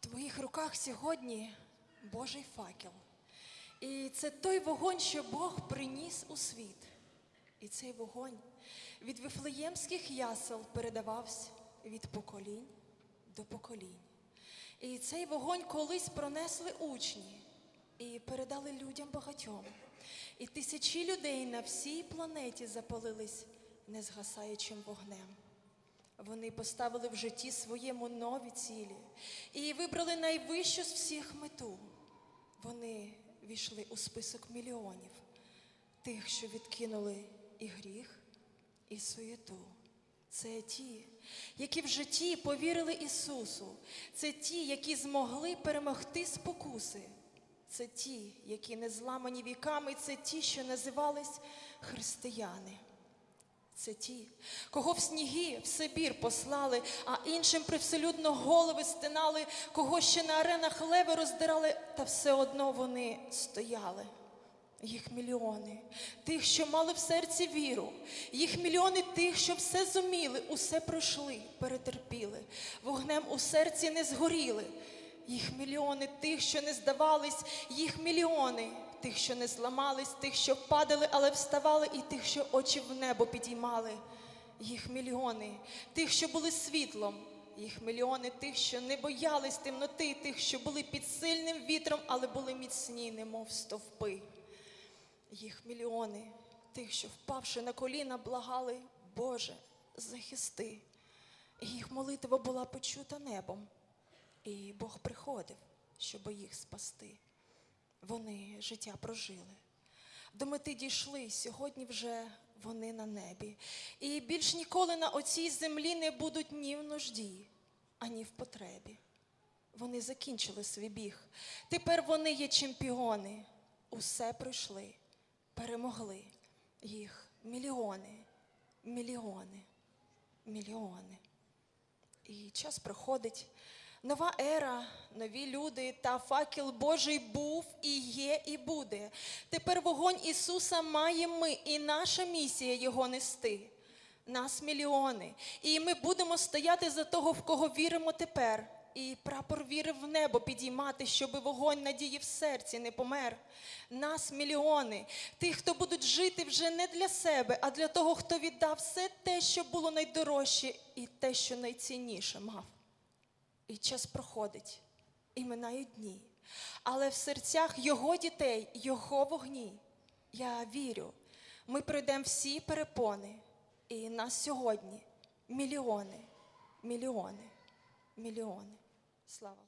В твоїх руках сьогодні Божий факел. І це той вогонь, що Бог приніс у світ. І цей вогонь від вифлеємських ясел передавався від поколінь до поколінь. І цей вогонь колись пронесли учні і передали людям багатьом. І тисячі людей на всій планеті запалились незгасаючим вогнем. Вони поставили в житті своєму нові цілі і вибрали найвищу з всіх мету. Вони війшли у список мільйонів тих, що відкинули і гріх, і суєту. Це ті, які в житті повірили Ісусу. Це ті, які змогли перемогти спокуси. Це ті, які не зламані віками, це ті, що називались християни. Це ті, кого в сніги в Сибір послали, а іншим привселюдно голови стинали, кого ще на аренах леви роздирали, та все одно вони стояли. Їх мільйони, тих, що мали в серці віру, їх мільйони тих, що все зуміли, усе пройшли, перетерпіли, вогнем у серці не згоріли. Їх мільйони тих, що не здавались, їх мільйони тих, що не зламались, тих, що падали, але вставали, і тих, що очі в небо підіймали. Їх мільйони тих, що були світлом, їх мільйони тих, що не боялись темноти, тих, що були під сильним вітром, але були міцні, немов стовпи. Їх мільйони тих, що впавши на коліна, благали, Боже, захисти. Їх молитва була почута небом. І Бог приходив, щоб їх спасти. Вони життя прожили. До мети дійшли, сьогодні вже вони на небі. І більш ніколи на оцій землі не будуть ні в нужді, ані в потребі. Вони закінчили свій біг. Тепер вони є чемпіони. Усе пройшли, перемогли. Їх мільйони, мільйони, мільйони. І час проходить. Нова ера, нові люди та факел Божий був і є, і буде. Тепер вогонь Ісуса має ми, і наша місія його нести. Нас мільйони. І ми будемо стояти за того, в кого віримо тепер. І прапор віри в небо підіймати, щоб вогонь надії в серці не помер. Нас мільйони, тих, хто будуть жити вже не для себе, а для того, хто віддав все те, що було найдорожче, і те, що найцінніше мав. І час проходить, і минають дні. Але в серцях його дітей, його вогні. Я вірю, ми пройдемо всі перепони. І нас сьогодні мільйони, мільйони, мільйони. Слава.